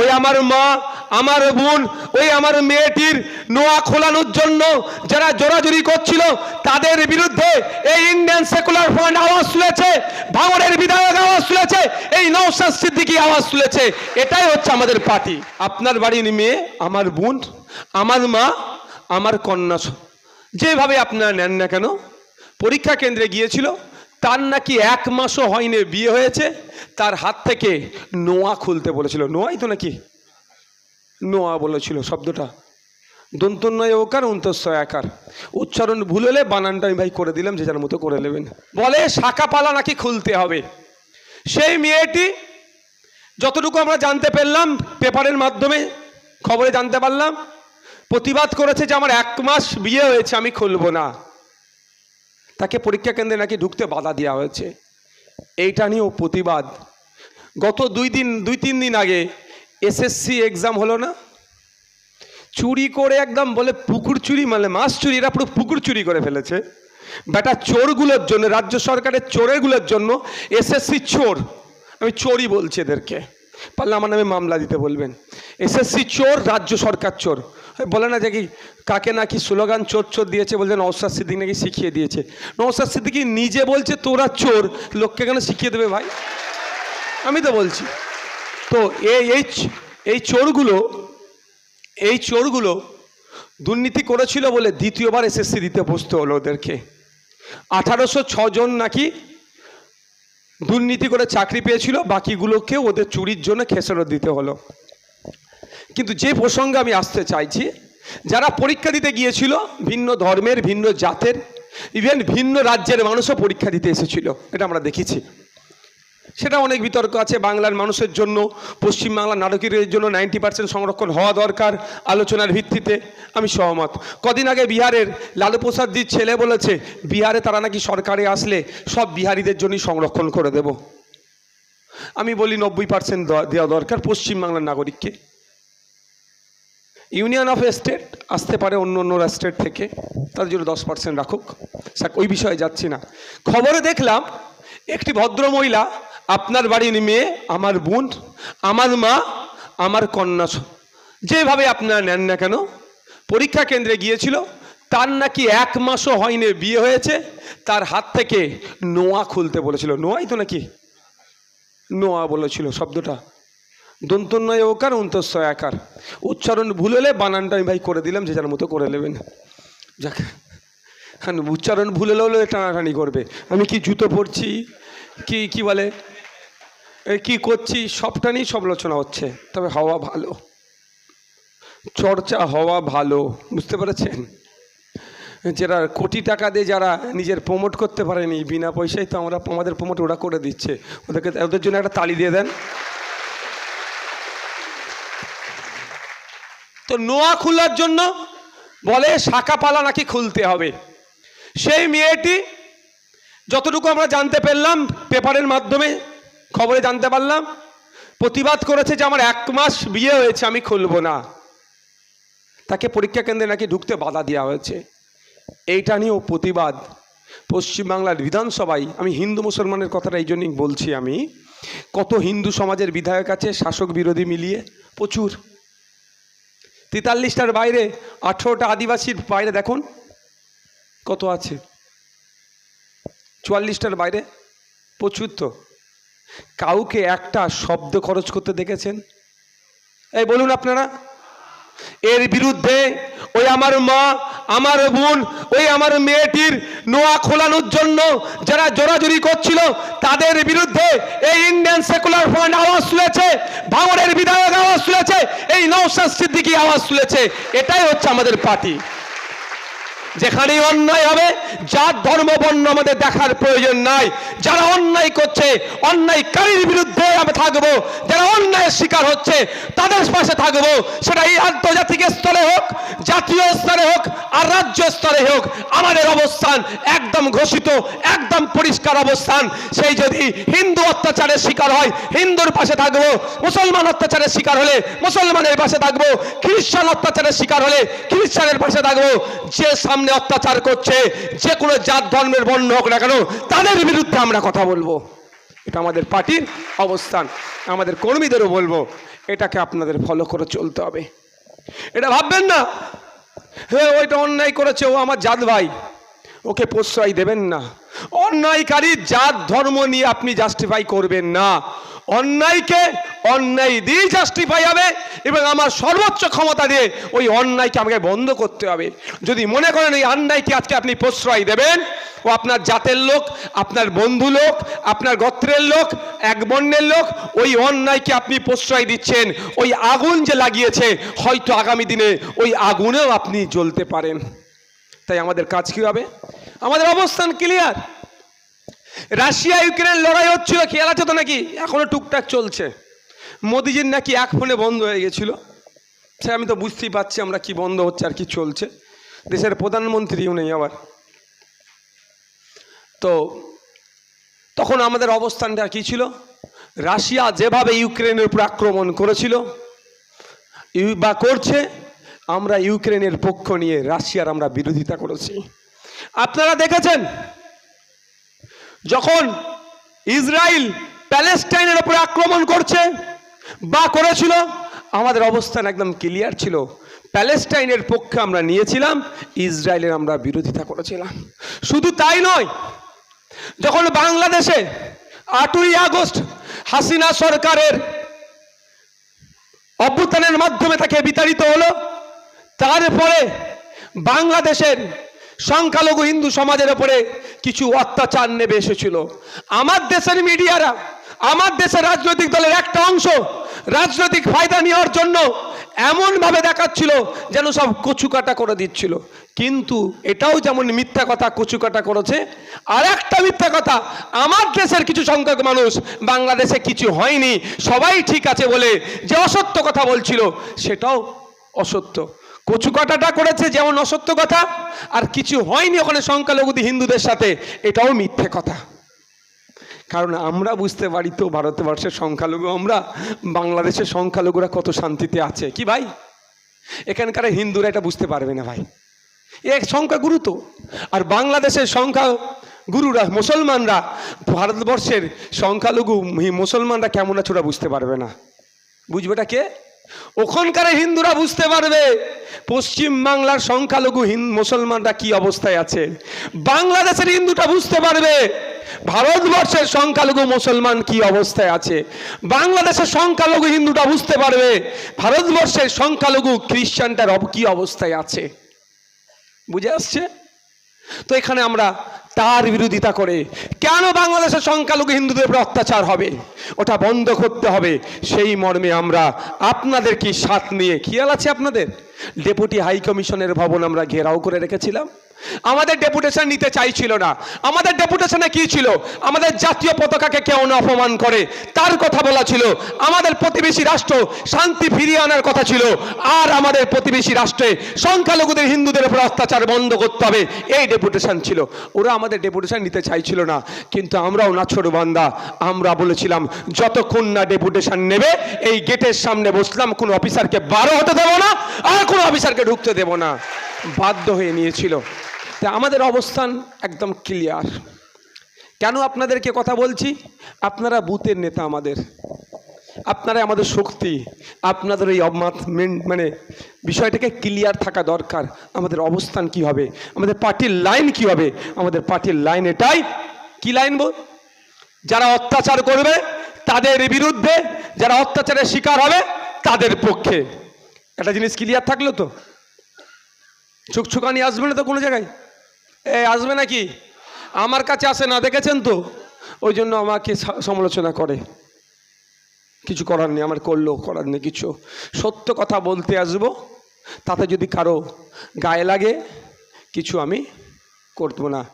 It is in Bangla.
ওই আমার মা, আমার বোন, ওই আমার মেয়েটির নোয়া খোলানোর জন্য যারা জোরাজুরি করছিল, তাদের বিরুদ্ধে এই ইন্ডিয়ান সেকুলার ফ্রন্ট আওয়াজ তুলেছে ভাঙড়ের বিধায়ক আওয়াজ তুলেছে, এই নৌসাদ সিদ্দিকী আওয়াজ তুলেছে। এটাই হচ্ছে আমাদের পার্টি। আপনার বাড়ির মেয়ে, আমার বোন, আমার মা, আমার কন্যা যেভাবে আপনারা নেন না কেন, পরীক্ষা কেন্দ্রে গিয়েছিল তার নাকি এক মাসও হয়নি বিয়ে হয়েছে। তার হাত থেকে নোয়া খুলতে বলেছিল। নোয়াই তো নাকি? নোয়া বলেছিল শব্দটা। দন্তন্নয় ওকার অন্তস্য একার উচ্চারণ ভুল হলে বানানটা আমি ভাই করে দিলাম, যে যার মতো করে নেবেন। বলে শাখা পালা নাকি খুলতে হবে। সেই মেয়েটি, যতটুকু আমরা জানতে পারলাম পেপারের মাধ্যমে খবরে জানতে পারলাম, প্রতিবাদ করেছে যে আমার এক মাস বিয়ে হয়েছে, আমি খুলবো না। তাকে পরীক্ষা কেন্দ্রে নাকি ঢুকতে বাধা দেওয়া হয়েছে। এইটা নিয়েও প্রতিবাদ। গত দুই দিন, দুই তিন দিন আগে এসএসসি এক্সাম হলো না? চুরি করে একদম বলে পুকুর চুরি মানে মাছ চুরি, এরা পুরো পুকুর চুরি করে ফেলেছে। বেটা চোরগুলোর জন্য, রাজ্য সরকারের চোরেরগুলোর জন্য এসএসসি চোর, আমি চোরই বলছি এদেরকে। পারলে আমার নামে মামলা দিতে বলবেন। এসএসসি চোর, রাজ্য সরকার চোর। বলে না যে কি, কাকে নাকি স্লোগান চোর চোর দিয়েছে বলছে নওসাদ সিদ্দিক নাকি শিখিয়ে দিয়েছে। নওসাদ সিদ্দিকি নিজে বলছে, তোরা চোর, লোককে কেন শিখিয়ে দেবে ভাই? আমি তো বলছি। তো এই এই চোরগুলো এই চোরগুলো দুর্নীতি করেছিল বলে দ্বিতীয়বার এসএসসি দিতে বসতে হলো ওদেরকে। আঠারোশো জন নাকি দুর্নীতি করে চাকরি পেয়েছিল বাকিগুলোকে ওদের চুরির জন্য খেসারত দিতে হলো। কিন্তু যে প্রসঙ্গে আমি আসতে চাইছি, যারা পরীক্ষা দিতে গিয়েছিল, ভিন্ন ধর্মের, ভিন্ন জাতের ইভেন ভিন্ন রাজ্যের মানুষও পরীক্ষা দিতে এসেছিল, এটা আমরা দেখেছি। সেটা অনেক বিতর্ক আছে বাংলার মানুষের জন্য, পশ্চিমবাংলার নাটকের জন্য নাইনটি পার্সেন্ট সংরক্ষণ হওয়া দরকার আলোচনার ভিত্তিতে। আমি সহমত। কদিন আগে বিহারের লালু প্রসাদজির ছেলে বলেছে, বিহারে তারা নাকি সরকারে আসলে সব বিহারিদের জন্যই সংরক্ষণ করে দেব। আমি বলি নব্বই পার্সেন্ট দেওয়া দরকার পশ্চিমবাংলার নাগরিককে। ইউনিয়ন অফ স্টেট আসতে পারে অন্য অন্য স্টেট থেকে তাদের জন্য দশ পার্সেন্ট রাখুক। স্যার, ওই বিষয়ে যাচ্ছি না। খবরে দেখলাম, একটি ভদ্রমহিলা আপনার বাড়ির মেয়ে, আমার বোন, আমার মা, আমার কন্যা যেভাবে আপনারা নেন না কেন, পরীক্ষা কেন্দ্রে গিয়েছিল, তার নাকি এক মাসও হয়নি বিয়ে হয়েছে, তার হাত থেকে নোয়া খুলতে বলেছিল। নোয়াই তো নাকি? নোয়া বলেছিল শব্দটা। দন্তন্নয় ওকার অন্তস্য একার উচ্চারণ ভুল হলে বানানটা আমি ভাই করে দিলাম, যে যার মতো করে নেবেন। যাক হ্যাঁ উচ্চারণ ভুল হলে হলে টানাটানি করবে। আমি কি জুতো পরছি? কি কি বলে? কি করছি? সবটা নিয়েই সমালোচনা হচ্ছে। তবে হওয়া ভালো। চর্চা হওয়া ভালো। বুঝতে পেরেছেন? যারা কোটি টাকা দিয়ে যারা নিজের প্রমোট করতে পারেনি, বিনা পয়সায় তো আমরা আমাদের প্রমোট ওরা করে দিচ্ছে। ওদেরকে, ওদের জন্য একটা তালি দিয়ে দেন। তো নোয়া খোলার জন্য বলে শাখা পালা নাকি খুলতে হবে। সেই মেয়েটি যতটুকু আমরা জানতে পারলাম পেপারের মাধ্যমে খবরে জানতে পারলাম, প্রতিবাদ করেছে যে আমার এক মাস বিয়ে হয়েছে, আমি খুলবো না। তাকে পরীক্ষা কেন্দ্রে নাকি ঢুকতে বাধা দেওয়া হয়েছে। এইটা নিয়েও প্রতিবাদ। পশ্চিমবাংলার বিধানসভায় আমি হিন্দু মুসলমানের কথাটা এই জন্যই বলছি আমি, কত হিন্দু সমাজের বিধায়ক আছে, শাসক বিরোধী মিলিয়ে, প্রচুর। তেতাল্লিশটার বাইরে, আঠেরোটা আদিবাসীর বাইরে দেখুন, কত আছে? চুয়াল্লিশটার বাইরে, প্রচুর তো। কাউকে একটা শব্দ খরচ করতে দেখেছেন? এই বলুন আপনারা। এর বিরুদ্ধে ওই আমার মা, আমার বোন, ওই আমার মেয়েটির নোয়া খোলানোর জন্য যারা জোরাজুরি করছিল, তাদের বিরুদ্ধে এই ইন্ডিয়ান সেকুলার ফ্রন্ট আওয়াজ তুলেছে, ভাঙড়ের বিধায়ক আওয়াজ তুলেছে, এই নৌসাদ সিদ্দিকী আওয়াজ তুলেছে। এটাই হচ্ছে আমাদের পার্টি। যেখানেই অন্যায় হবে, যার ধর্ম বর্ণ আমাদের দেখার প্রয়োজন নাই, যারা অন্যায় করছে, অন্যায়কারীর বিরুদ্ধে আমি থাকব, যারা অন্যায়ের শিকার হচ্ছে, তাদের পাশে থাকব। সেটা এই আন্তর্জাতিক স্তরে হোক, জাতীয় স্তরে হোক, আর রাজ্য স্তরে হোক, আমাদের অবস্থান একদম ঘোষিত, একদম পরিষ্কার অবস্থান। সেই যদি হিন্দু অত্যাচারের শিকার হয়, হিন্দুর পাশে থাকব, মুসলমান অত্যাচারের শিকার হলে মুসলমানের পাশে থাকব, খ্রিস্টান অত্যাচারের শিকার হলে খ্রিস্টানের পাশে থাকব। যে সামনে অত্যাচার করছে, যে কোনো জাত, ধর্মের বর্ণ হোক না কেন, তাদের বিরুদ্ধে আমরা কথা বলব। এটা আমাদের পার্টির অবস্থান। আমাদের কর্মীদেরও বলব, এটাকে আপনাদের ফলো করে চলতে হবে। এটা ভাববেন না। হ্যাঁ ওইটা অন্যায় করেছে, ও আমার জাত ভাই। ওকে প্রশ্রয় দেবেন না। অন্যায়কারী জাত, ধর্ম নিয়ে আপনি জাস্টিফাই করবেন না। অন্যায়কে অন্যায় দিয়ে জাস্টিফাই হবে এবং আমার সর্বোচ্চ ক্ষমতা দিয়ে ওই অন্যায়কে আমাকে বন্ধ করতে হবে। যদি মনে করেন এই অন্যায়কে আজকে আপনি প্রশ্রয় দেবেন, ও আপনার জাতের লোক, আপনার বন্ধু লোক, আপনার গোত্রের লোক, এক বর্ণের লোক, ওই অন্যায়কে আপনি প্রশ্রয় দিচ্ছেন, ওই আগুন যে লাগিয়েছে, হয়তো আগামী দিনে ওই আগুনেও আপনি জ্বলতে পারেন। তাই আমাদের কাজ কী হবে? আমাদের অবস্থান ক্লিয়ার রাশিয়া ইউক্রেন লড়াই হচ্ছিল, খেয়াল আছে তো নাকি? এখনও টুকটাক চলছে। মোদিজির নাকি এক ফোনে বন্ধ হয়ে গেছিল। সে আমি তো বুঝতেই পারছি আমরা কি বন্ধ হচ্ছে আর কি চলছে। দেশের প্রধানমন্ত্রীও নেই আবার। তো তখন আমাদের অবস্থানটা কি ছিল? রাশিয়া যেভাবে ইউক্রেনের উপর আক্রমণ করেছিল বা করছে, আমরা ইউক্রেনের পক্ষ নিয়ে রাশিয়ার আমরা বিরোধিতা করেছি। আপনারা দেখেছেন, যখন ইসরায়েল প্যালেস্টাইনের উপরে আক্রমণ করছে বা করেছিল আমাদের অবস্থান একদম ক্লিয়ার ছিল। প্যালেস্টাইনের পক্ষে আমরা নিয়েছিলাম, ইসরায়েলের আমরা বিরোধিতা করেছিলাম। শুধু তাই নয়, যখন বাংলাদেশে আটই আগস্ট হাসিনা সরকারের অভ্যুত্থানের মাধ্যমে তাকে বিতাড়িত হলো, তারপরে বাংলাদেশের সংখ্যালঘু হিন্দু সমাজের ওপরে কিছু অত্যাচার নেমে এসেছিল। আমার দেশের মিডিয়ারা আমার দেশের রাজনৈতিক দলের একটা অংশ রাজনৈতিক ফায়দা নেওয়ার জন্য এমনভাবে দেখাচ্ছিল যেন সব কচুকাটা করে দিচ্ছিল। কিন্তু এটাও যেমন মিথ্যা কথা কচুকাটা করেছে আর একটা মিথ্যা কথা, আমার দেশের কিছু সংখ্যক মানুষ বাংলাদেশে কিছু হয়নি, সবাই ঠিক আছে বলে যে অসত্য কথা বলছিল, সেটাও অসত্য। কচুকাটাটা করেছে যেমন অসত্য কথা, আর কিছু হয়নি ওখানে সংখ্যালঘু হিন্দুদের সাথে, এটাও মিথ্যে কথা। কারণ আমরা বুঝতে পারি তো ভারতবর্ষের সংখ্যালঘু, আমরা বাংলাদেশের সংখ্যালঘুরা কত শান্তিতে আছে। কি ভাই? এখানকার হিন্দুরা এটা বুঝতে পারবে না ভাই। এক সংখ্যা গুরু তো। আর বাংলাদেশের সংখ্যা গুরুরা, মুসলমানরা, ভারতবর্ষের সংখ্যালঘু মুসলমানরা কেমন আছে ওরা বুঝতে পারবে না। বুঝবেটা কে? ওখানকার হিন্দুরা বুঝতে পারবে পশ্চিম বাংলার সংখ্যালঘু মুসলমানরা কি অবস্থায় আছে। বাংলাদেশের হিন্দুটা বুঝতে পারবে ভারতবর্ষের সংখ্যালঘু মুসলমান কি অবস্থায় আছে? বাংলাদেশের সংখ্যালঘু হিন্দুটা বুঝতে পারবে, ভারতবর্ষের সংখ্যালঘু খ্রিস্টানটার কি অবস্থায় আছে? বুঝে আসছে? তো এখানে আমরা তার বিরোধিতা করে কেন বাংলাদেশের সংখ্যালঘু হিন্দুদের উপর অত্যাচার হবে? ওটা বন্ধ করতে হবে। সেই মর্মে আমরা আপনাদের কি সাথ নিয়ে, খেয়াল আছে আপনাদের? ডেপুটি হাই কমিশনের ভবন আমরা ঘেরাও করে রেখেছিলাম। আমাদের ডেপুটেশন নিতে চাইছিল না। আমাদের ডেপুটেশনে কি ছিল? আমাদের জাতীয় পতাকাকে কেউ না অপমান করে। তার কথা বলা ছিল, আমাদের প্রতিবেশী রাষ্ট্র শান্তি ফিরিয়ে আনার কথা ছিল। আর আমাদের প্রতিবেশী রাষ্ট্রে সংখ্যালঘুদের, হিন্দুদের উপর অত্যাচার বন্ধ করতে হবে। এই ডেপুটেশন ছিল। ওরা আমাদের ডেপুটেশন নিতে চাইছিল না। কিন্তু আমরাও নাছর বান্দা। আমরা বলেছিলাম, যতক্ষণ না ডেপুটেশন নেবে, এই গেটের সামনে বসলাম, কোনো অফিসারকে বারো হতে দেবো না, আর কোনো অফিসারকে ঢুকতে দেবো না। বাধ্য হয়ে নিয়েছিল। তা আমাদের অবস্থান একদম ক্লিয়ার কেন আপনাদেরকে কথা বলছি? আপনারা বুথের নেতা আমাদের। আপনারা আমাদের শক্তি। আপনাদের এই অবমাত মানে বিষয়টাকে ক্লিয়ার থাকা দরকার। আমাদের অবস্থান কি হবে? আমাদের পার্টির লাইন কি হবে? আমাদের পার্টির লাইন এটাই। কি লাইন বল? যারা অত্যাচার করবে, তাদের বিরুদ্ধে যারা অত্যাচারের শিকার হবে, তাদের পক্ষে। একটা জিনিস ক্লিয়ার থাকল তো? ছুকছুকানি আসবে না তো কোনো জায়গায়? এ আসবে নাকি? আমার কাছে আসে না, দেখেছেন তো? ওই জন্য আমাকে সমালোচনা করে। কিছু করার নেই, আমার করল করার নেই কিছু। সত্য কথা বলতে আসব, তাতে যদি কারও গায়ে লাগে, কিছু আমি করব না।